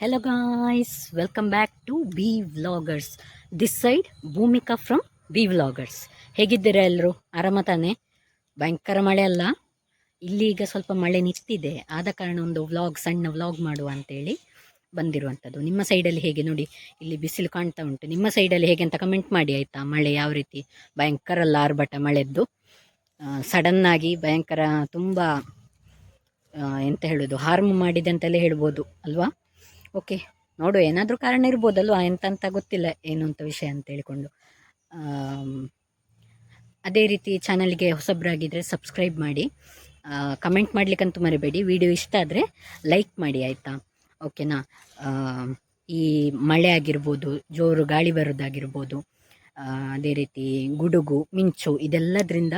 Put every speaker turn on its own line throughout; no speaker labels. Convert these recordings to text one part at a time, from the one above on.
Hello guys welcome back to B vloggers this side Bhoomika from B vloggers ಹೇಗಿದ್ದೀರಾ ಎಲ್ಲರೂ ಆರಾಮ ತಾನೆ? ಭಯಂಕರ ಮಳೆ ಅಲ್ಲ? ಇಲ್ಲಿ ಈಗ ಸ್ವಲ್ಪ ಮಳೆ ನಿಂತಿದೆ. ಆದ ಕಾರಣ ಒಂದು ವ್ಲಾಗ್ ಸಣ್ಣ ವ್ಲಾಗ್ ಮಾಡುವ ಅಂತೇಳಿ ಬಂದಿರುವಂಥದ್ದು. ನಿಮ್ಮ ಸೈಡಲ್ಲಿ ಹೇಗೆ ನೋಡಿ? ಇಲ್ಲಿ ಬಿಸಿಲು ಕಾಣ್ತಾ ಉಂಟು. ನಿಮ್ಮ ಸೈಡಲ್ಲಿ ಹೇಗೆ ಅಂತ ಕಮೆಂಟ್ ಮಾಡಿ, ಆಯಿತಾ? ಮಳೆ ಯಾವ ರೀತಿ? ಭಯಂಕರ ಅಲ್ಲ ಆರ್ಭಟ ಮಳೆದ್ದು ಸಡನ್ನಾಗಿ ಭಯಂಕರ ತುಂಬ ಎಂತ ಹೇಳೋದು? ಹಾರ್ಮ್ ಮಾಡಿದೆ ಅಂತಲೇ ಹೇಳ್ಬೋದು, ಅಲ್ವಾ? ಓಕೆ. ನೋಡು, ಏನಾದರೂ ಕಾರಣ ಇರ್ಬೋದಲ್ವಾ? ಎಂತಂತ ಗೊತ್ತಿಲ್ಲ ಏನು ಅಂತ ವಿಷಯ ಅಂತ ಹೇಳಿಕೊಂಡು. ಅದೇ ರೀತಿ ಚಾನಲ್ಗೆ ಹೊಸಬ್ರಾಗಿದ್ದರೆ ಸಬ್ಸ್ಕ್ರೈಬ್ ಮಾಡಿ. ಕಮೆಂಟ್ ಮಾಡ್ಲಿಕ್ಕಂತೂ ಮರಿಬೇಡಿ. ವಿಡಿಯೋ ಇಷ್ಟ ಆದರೆ ಲೈಕ್ ಮಾಡಿ, ಆಯಿತಾ? ಓಕೆನಾ? ಈ ಮಳೆ ಆಗಿರ್ಬೋದು, ಜೋರು ಗಾಳಿ ಬರೋದಾಗಿರ್ಬೋದು ಅದೇ ರೀತಿ ಗುಡುಗು, ಮಿಂಚು ಇದೆಲ್ಲದರಿಂದ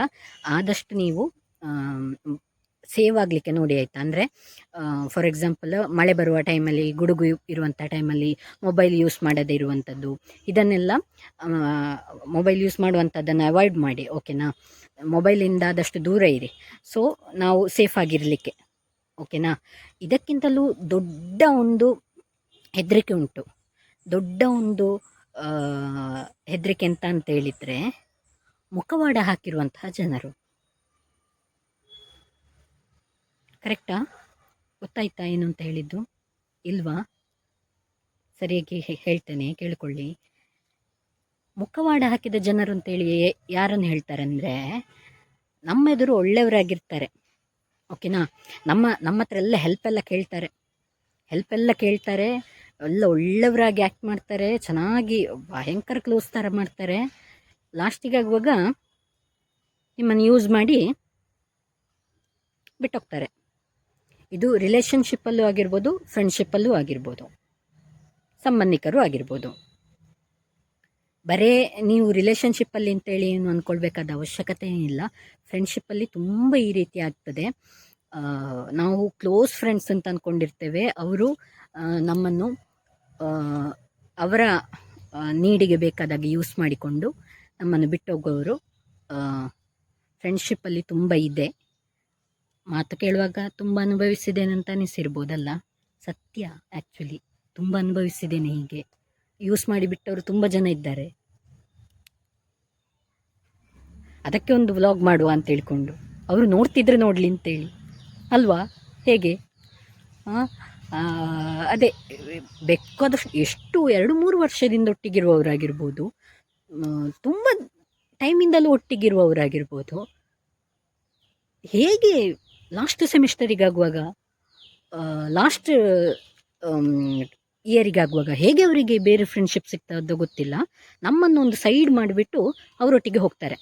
ಆದಷ್ಟು ನೀವು ಸೇವ್ ಆಗಲಿಕ್ಕೆ ನೋಡಿ ಆಯಿತಾ? ಅಂದರೆ ಫಾರ್ ಎಕ್ಸಾಂಪಲ್ ಮಳೆ ಬರುವ ಟೈಮಲ್ಲಿ ಗುಡುಗು ಇರುವಂಥ ಟೈಮಲ್ಲಿ ಮೊಬೈಲ್ ಯೂಸ್ ಮಾಡದೇ ಇರುವಂಥದ್ದು ಇದನ್ನೆಲ್ಲ ಮೊಬೈಲ್ ಯೂಸ್ ಮಾಡುವಂಥದ್ದನ್ನು ಅವಾಯ್ಡ್ ಮಾಡಿ ಓಕೆನಾ ಮೊಬೈಲಿಂದ ಆದಷ್ಟು ದೂರ ಇರಿ. ಸೊ ನಾವು ಸೇಫ್ ಆಗಿರಲಿಕ್ಕೆ ಓಕೆನಾ ಇದಕ್ಕಿಂತಲೂ ದೊಡ್ಡ ಒಂದು ಹೆದರಿಕೆ ಉಂಟು. ದೊಡ್ಡ ಒಂದು ಹೆದರಿಕೆ ಅಂತ ಅಂತ ಹೇಳಿದರೆ, ಮುಖವಾಡ ಹಾಕಿರುವಂತಹ ಜನರು. ಕರೆಕ್ಟಾ? ಗೊತ್ತಾಯ್ತಾ ಏನು ಅಂತ ಹೇಳಿದ್ದು? ಇಲ್ವಾ? ಸರಿಯಾಗಿ ಹೇಳ್ತೇನೆ, ಕೇಳಿಕೊಳ್ಳಿ. ಮುಖವಾಡ ಹಾಕಿದ ಜನರು ಅಂತೇಳಿ ಯಾರನ್ನು ಹೇಳ್ತಾರೆ ಅಂದರೆ ನಮ್ಮ ಎದುರು ಒಳ್ಳೆಯವರಾಗಿರ್ತಾರೆ. ಓಕೆನಾ? ನಮ್ಮ ನಮ್ಮ ಹತ್ರ ಎಲ್ಲ ಹೆಲ್ಪ್ ಎಲ್ಲ ಕೇಳ್ತಾರೆ. ಹೆಲ್ಪ್ ಎಲ್ಲ ಕೇಳ್ತಾರೆ, ಎಲ್ಲ ಒಳ್ಳೆಯವರಾಗಿ ಆ್ಯಕ್ಟ್ ಮಾಡ್ತಾರೆ, ಚೆನ್ನಾಗಿ ಭಯಂಕರ ಕ್ಲೋಸ್ ಥರ ಮಾಡ್ತಾರೆ. ಲಾಸ್ಟಿಗೆ ಆಗುವಾಗ ನಿಮ್ಮನ್ನು ಯೂಸ್ ಮಾಡಿ ಬಿಟ್ಟೋಗ್ತಾರೆ. ಇದು ರಿಲೇಷನ್ಶಿಪ್ಪಲ್ಲೂ ಆಗಿರ್ಬೋದು ಫ್ರೆಂಡ್ಶಿಪ್ಪಲ್ಲೂ ಆಗಿರ್ಬೋದು. ಸಂಬಂಧಿಕರು ಆಗಿರ್ಬೋದು. ಬರೇ ನೀವು ರಿಲೇಷನ್ಶಿಪ್ಪಲ್ಲಿ ಅಂತೇಳಿ ಏನು ಅಂದ್ಕೊಳ್ಬೇಕಾದ ಅವಶ್ಯಕತೆ ಏನಿಲ್ಲ. ಫ್ರೆಂಡ್ಶಿಪ್ಪಲ್ಲಿ ತುಂಬ ಈ ರೀತಿ ಆಗ್ತದೆ. ನಾವು ಕ್ಲೋಸ್ ಫ್ರೆಂಡ್ಸ್ ಅಂತ ಅಂದ್ಕೊಂಡಿರ್ತೇವೆ ಅವರು ನಮ್ಮನ್ನು ಅವರ ನೀಡಿಗೆ ಬೇಕಾದಾಗ ಯೂಸ್ ಮಾಡಿಕೊಂಡು ನಮ್ಮನ್ನು ಬಿಟ್ಟೋಗೋರು ಫ್ರೆಂಡ್ಶಿಪ್ಪಲ್ಲಿ ತುಂಬ ಇದೆ. ಮಾತು ಕೇಳುವಾಗ ತುಂಬ ಅನುಭವಿಸಿದ್ದೇನೆ ಅಂತ ಅನಿಸಿರ್ಬೋದಲ್ಲ? ಸತ್ಯ ಆ್ಯಕ್ಚುಲಿ ತುಂಬ ಅನುಭವಿಸಿದ್ದೇನೆ ಹೀಗೆ. ಯೂಸ್ ಮಾಡಿ ಬಿಟ್ಟವರು ತುಂಬ ಜನ ಇದ್ದಾರೆ. ಅದಕ್ಕೆ ಒಂದು ವ್ಲಾಗ್ ಮಾಡುವ ಅಂತ ಹೇಳ್ಕೊಂಡು. ಅವರು ನೋಡ್ತಿದ್ರೆ ನೋಡಲಿ ಅಂತೇಳಿ. ಅಲ್ವಾ? ಹೇಗೆ? ಅದೇ ಬೇಕಾದಷ್ಟು ಎಷ್ಟು, ಎರಡು, ಮೂರು ವರ್ಷದಿಂದ ಒಟ್ಟಿಗಿರುವವರಾಗಿರ್ಬೋದು. ತುಂಬ ಟೈಮಿಂದಲೂ ಒಟ್ಟಿಗಿರುವವರಾಗಿರ್ಬೋದು. ಹೇಗೆ ಲಾಸ್ಟ್ ಸೆಮಿಸ್ಟರಿಗಾಗುವಾಗ ಲಾಸ್ಟ್ ಇಯರಿಗಾಗುವಾಗ ಹೇಗೆ ಅವರಿಗೆ ಬೇರೆ ಫ್ರೆಂಡ್ಶಿಪ್ ಸಿಗ್ತದೋ ಗೊತ್ತಿಲ್ಲ. ನಮ್ಮನ್ನು ಒಂದು ಸೈಡ್ ಮಾಡಿಬಿಟ್ಟು ಅವರೊಟ್ಟಿಗೆ ಹೋಗ್ತಾರೆ.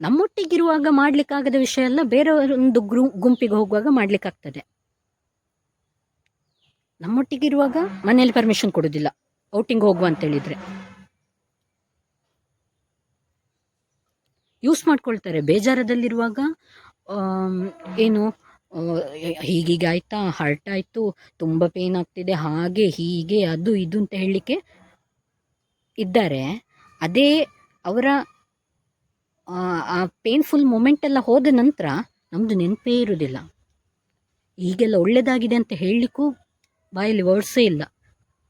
ನಮ್ಮೊಟ್ಟಿಗಿರುವಾಗ ಮಾಡಲಿಕ್ಕಾಗದ ವಿಷಯ ಎಲ್ಲ ಬೇರೆಯವರೊಂದು ಗ್ರೂ, ಗುಂಪಿಗೆ ಹೋಗುವಾಗ ಮಾಡಲಿಕ್ಕಾಗ್ತದೆ ನಮ್ಮೊಟ್ಟಿಗಿರುವಾಗ ಮನೆಯಲ್ಲಿ ಪರ್ಮಿಷನ್ ಕೊಡೋದಿಲ್ಲ. ಔಟಿಂಗ್ ಹೋಗುವ ಅಂತ ಹೇಳಿದ್ರೆ. ಯೂಸ್ ಮಾಡ್ಕೊಳ್ತಾರೆ. ಬೇಜಾರದಲ್ಲಿರುವಾಗ ಏನು ಹೀಗೀಗೆ ಆಯ್ತಾ ಹರ್ಟ್ ಆಯಿತು ತುಂಬ ಪೇನ್ ಆಗ್ತಿದೆ ಹಾಗೆ ಹೀಗೆ ಅದು ಇದು ಅಂತ ಹೇಳಲಿಕ್ಕೆ ಇದ್ದಾರೆ. ಅದೇ ಅವರ ಆ, ಆ ಪೇನ್ಫುಲ್ ಮೂಮೆಂಟ್ ಎಲ್ಲ ಹೋದ ನಂತರ ನಮ್ಮದು ನೆನಪೇ ಇರುವುದಿಲ್ಲ ಈಗೆಲ್ಲ ಒಳ್ಳೆಯದಾಗಿದೆ ಅಂತ ಹೇಳಲಿಕ್ಕೂ ಬಾಯಲ್ಲಿ ವರ್ಡ್ಸೇ ಇಲ್ಲ.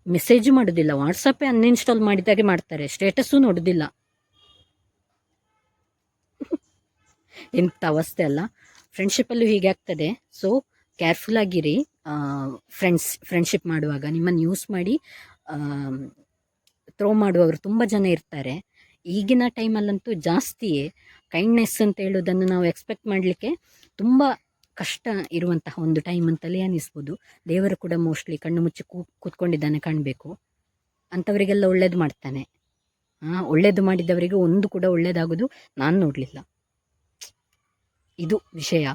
ಮೆಸೇಜ್ ಮಾಡೋದಿಲ್ಲ. ವಾಟ್ಸಪ್ಪೇ ಅನ್ಇನ್ಸ್ಟಾಲ್ ಮಾಡಿದಾಗೆ ಮಾಡ್ತಾರೆ. ಸ್ಟೇಟಸ್ಸು ನೋಡೋದಿಲ್ಲ. ಎಂಥ ಅವಸ್ಥೆ ಅಲ್ಲ. ಫ್ರೆಂಡ್ಶಿಪ್ಪಲ್ಲೂ ಹೀಗೆ ಆಗ್ತದೆ. ಸೊ ಕೇರ್ಫುಲ್ ಆಗಿರಿ. ಫ್ರೆಂಡ್ಸ್ ಫ್ರೆಂಡ್ಶಿಪ್ ಮಾಡುವಾಗ ನಿಮ್ಮನ್ನು ಯೂಸ್ ಮಾಡಿ ಥ್ರೋ ಮಾಡುವವರು ತುಂಬ ಜನ ಇರ್ತಾರೆ. ಈಗಿನ ಟೈಮಲ್ಲಂತೂ ಜಾಸ್ತಿಯೇ. ಕೈಂಡ್ನೆಸ್ ಅಂತ ಹೇಳೋದನ್ನು ನಾವು ಎಕ್ಸ್ಪೆಕ್ಟ್ ಮಾಡಲಿಕ್ಕೆ ತುಂಬ ಕಷ್ಟ ಇರುವಂತಹ ಒಂದು ಟೈಮ್ ಅಂತಲೇ ಅನ್ನಿಸ್ಬೋದು ದೇವರು ಕೂಡ ಮೋಸ್ಟ್ಲಿ ಕಣ್ಣು ಮುಚ್ಚಿ ಕೂ, ಕೂತ್ಕೊಂಡಿದ್ದಾನೆ ಕಾಣಬೇಕು. ಅಂಥವರಿಗೆಲ್ಲ ಒಳ್ಳೇದು ಮಾಡ್ತಾನೆ. ಹಾಂ ಒಳ್ಳೇದು ಮಾಡಿದವರಿಗೆ ಒಂದು ಕೂಡ ಒಳ್ಳೇದಾಗೋದು ನಾನು ನೋಡಲಿಲ್ಲ. ಇದು ವಿಷಯ.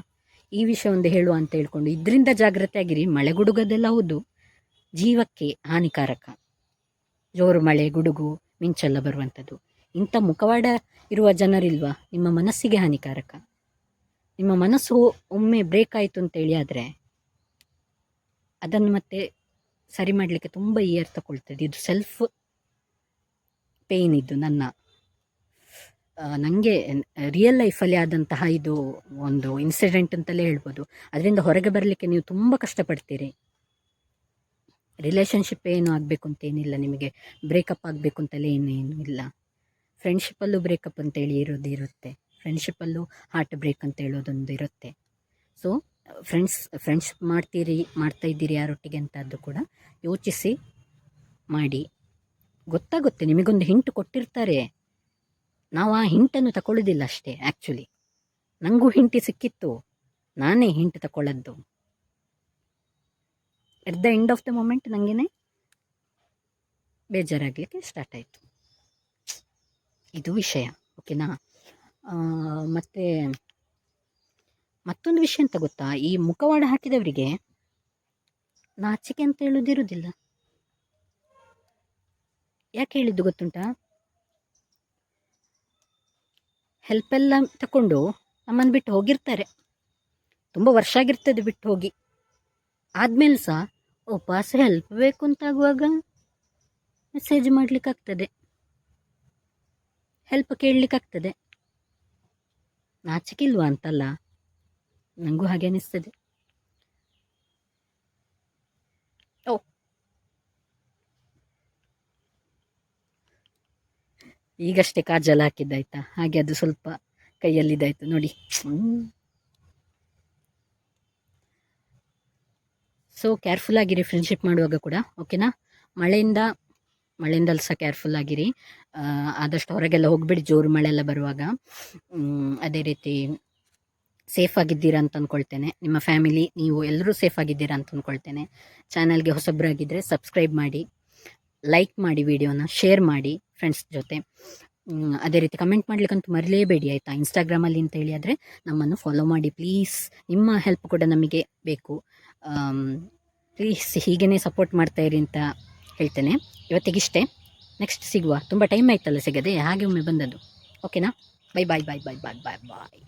ಈ ವಿಷಯ ಒಂದು ಹೇಳುವ ಅಂತ ಹೇಳ್ಕೊಂಡು ಇದರಿಂದ ಜಾಗ್ರತೆ ಆಗಿರಿ ಮಳೆ ಗುಡುಗದೆಲ್ಲ ಹೌದು. ಜೀವಕ್ಕೆ ಹಾನಿಕಾರಕ. ಜೋರು ಮಳೆ, ಗುಡುಗು, ಮಿಂಚೆಲ್ಲ ಬರುವಂಥದ್ದು. ಇಂಥ ಮುಖವಾಡ ಇರುವ ಜನರಿಲ್ವಾ? ನಿಮ್ಮ ಮನಸ್ಸಿಗೆ ಹಾನಿಕಾರಕ. ನಿಮ್ಮ ಮನಸ್ಸು ಒಮ್ಮೆ ಬ್ರೇಕ್ ಆಯಿತು ಅಂತೇಳಿ ಆದರೆ ಅದನ್ನು ಮತ್ತೆ ಸರಿ ಮಾಡಲಿಕ್ಕೆ ತುಂಬ ಇಯರ್ ತಗೊಳ್ತದೆ ಇದು ಸೆಲ್ಫ್ ಪೇಯ್ನ್ ಇದು ನನ್ನ ನನಗೆ ರಿಯಲ್ ಲೈಫಲ್ಲಿ ಆದಂತಹ ಇದು ಒಂದು ಇನ್ಸಿಡೆಂಟ್ ಅಂತಲೇ ಹೇಳ್ಬೋದು. ಅದರಿಂದ ಹೊರಗೆ ಬರಲಿಕ್ಕೆ ನೀವು ತುಂಬ ಕಷ್ಟಪಡ್ತೀರಿ. ರಿಲೇಷನ್ಶಿಪ್ ಏನು ಆಗಬೇಕು ಅಂತೇನಿಲ್ಲ ನಿಮಗೆ. ಬ್ರೇಕಪ್ ಆಗಬೇಕು ಅಂತಲೇ ಏನೇನು ಇಲ್ಲ ಫ್ರೆಂಡ್ಶಿಪ್ಪಲ್ಲೂ ಬ್ರೇಕಪ್ ಅಂತೇಳಿ ಇರೋದು ಇರುತ್ತೆ. ಫ್ರೆಂಡ್ಶಿಪ್ಪಲ್ಲೂ ಹಾರ್ಟ್ ಬ್ರೇಕ್ ಅಂತ ಹೇಳೋದೊಂದು ಇರುತ್ತೆ. ಸೊ ಫ್ರೆಂಡ್ಸ್ ಫ್ರೆಂಡ್ಶಿಪ್ ಮಾಡ್ತೀರಿ, ಮಾಡ್ತಾ ಇದ್ದೀರಿ ಯಾರೊಟ್ಟಿಗೆ ಅಂತ ಅದು ಕೂಡ ಯೋಚಿಸಿ ಮಾಡಿ. ಗೊತ್ತಾಗುತ್ತೆ, ನಿಮಗೊಂದು ಹಿಂಟ್ ಕೊಟ್ಟಿರ್ತಾರೆ. ನಾವು ಆ ಹಿಂಟನ್ನು ತಗೊಳ್ಳೋದಿಲ್ಲ ಅಷ್ಟೇ ಆ್ಯಕ್ಚುಲಿ ನನಗೂ ಹಿಂಟಿ ಸಿಕ್ಕಿತ್ತು. ನಾನೇ hint ತಗೊಳ್ಳದ್ದು at the end of the moment ನನಗೇನೆ ಬೇಜಾರಾಗಲಿಕ್ಕೆ ಸ್ಟಾರ್ಟ್ ಆಯಿತು. ಇದು ವಿಷಯ ಓಕೆನಾ ಮತ್ತು ಮತ್ತೊಂದು ವಿಷಯ ಅಂತ ಗೊತ್ತಾ? ಈ ಮುಖವಾಡ ಹಾಕಿದವರಿಗೆ ನಾಚಿಕೆ ಅಂತ ಹೇಳೋದಿರೋದಿಲ್ಲ. ಯಾಕೆ ಹೇಳಿದ್ದು ಗೊತ್ತುಂಟಾ? ಹೆಲ್ಪ್ ಎಲ್ಲ ತಗೊಂಡು ನಮ್ಮನ್ನು ಬಿಟ್ಟು ಹೋಗಿರ್ತಾರೆ. ತುಂಬ ವರ್ಷ ಆಗಿರ್ತದೆ ಬಿಟ್ಟು ಹೋಗಿ. ಆದಮೇಲೆ ಸಹ ಉಪವಾಸ ಹೆಲ್ಪ್ ಬೇಕು ಅಂತಾಗುವಾಗ ಮೆಸೇಜ್ ಮಾಡಲಿಕ್ಕಾಗ್ತದೆ. ಹೆಲ್ಪ್ ಕೇಳಲಿಕ್ಕಾಗ್ತದೆ. ನಾಚಿಕಿಲ್ವಾ ಅಂತಲ್ಲ? ನನಗೂ ಹಾಗೆ ಅನಿಸ್ತದೆ. ಈಗಷ್ಟೇ ಕಾಜಲ್ ಹಾಕಿದ್ದಾಯ್ತಾ ಹಾಗೆ ಅದು ಸ್ವಲ್ಪ ಕೈಯಲ್ಲಿದ್ದಾಯ್ತು. ನೋಡಿ. ಸೊ ಕೇರ್ಫುಲ್ ಆಗಿರಿ ಫ್ರೆಂಡ್ಶಿಪ್ ಮಾಡುವಾಗ ಕೂಡ ಓಕೆನಾ ಮಳೆಯಿಂದ, ಮಳೆಯಿಂದಲೂ ಸಹ ಕೇರ್ಫುಲ್ ಆಗಿರಿ. ಆದಷ್ಟು ಹೊರಗೆಲ್ಲ ಹೋಗ್ಬಿಡಿ, ಜೋರು ಮಳೆ ಎಲ್ಲ ಬರುವಾಗ ಅದೇ ರೀತಿ ಸೇಫ್ ಆಗಿದ್ದೀರಾ ಅಂತ ಅಂದ್ಕೊಳ್ತೇನೆ ನಿಮ್ಮ ಫ್ಯಾಮಿಲಿ ನೀವು ಎಲ್ಲರೂ ಸೇಫ್ ಆಗಿದ್ದೀರಾ ಅಂತ ಅಂದ್ಕೊಳ್ತೇನೆ ಚಾನಲ್ಗೆ ಹೊಸಬ್ರಾಗಿದ್ದರೆ ಸಬ್ಸ್ಕ್ರೈಬ್ ಮಾಡಿ ಲೈಕ್ ಮಾಡಿ ವಿಡಿಯೋನ ಶೇರ್ ಮಾಡಿ. ಫ್ರೆಂಡ್ಸ್ ಜೊತೆ. ಅದೇ ರೀತಿ ಕಮೆಂಟ್ ಮಾಡ್ಲಿಕ್ಕಂತೂ ಮರಿಲೇಬೇಡಿ ಆಯಿತಾ? ಇನ್ಸ್ಟಾಗ್ರಾಮಲ್ಲಿ ಅಂತ ಹೇಳಿ ಆದರೆ ನಮ್ಮನ್ನು ಫಾಲೋ ಮಾಡಿ ಪ್ಲೀಸ್ ನಿಮ್ಮ ಹೆಲ್ಪ್ ಕೂಡ ನಮಗೆ ಬೇಕು. ಪ್ಲೀಸ್ ಹೀಗೇ ಸಪೋರ್ಟ್ ಮಾಡ್ತಾ ಇರಿ ಅಂತ ಹೇಳ್ತೇನೆ. ಇವತ್ತಿಗಿಷ್ಟೇ. ನೆಕ್ಸ್ಟ್ ಸಿಗುವ. ತುಂಬ ಟೈಮ್ ಆಯ್ತಲ್ಲ ಸಿಗದೆ? ಹಾಗೆ ಒಮ್ಮೆ ಬಂದದ್ದು. ಓಕೆನಾ ಬೈ ಬಾಯ್ ಬಾಯ್ ಬಾಯ್ ಬಾಯ್ ಬಾಯ್ ಬಾಯ್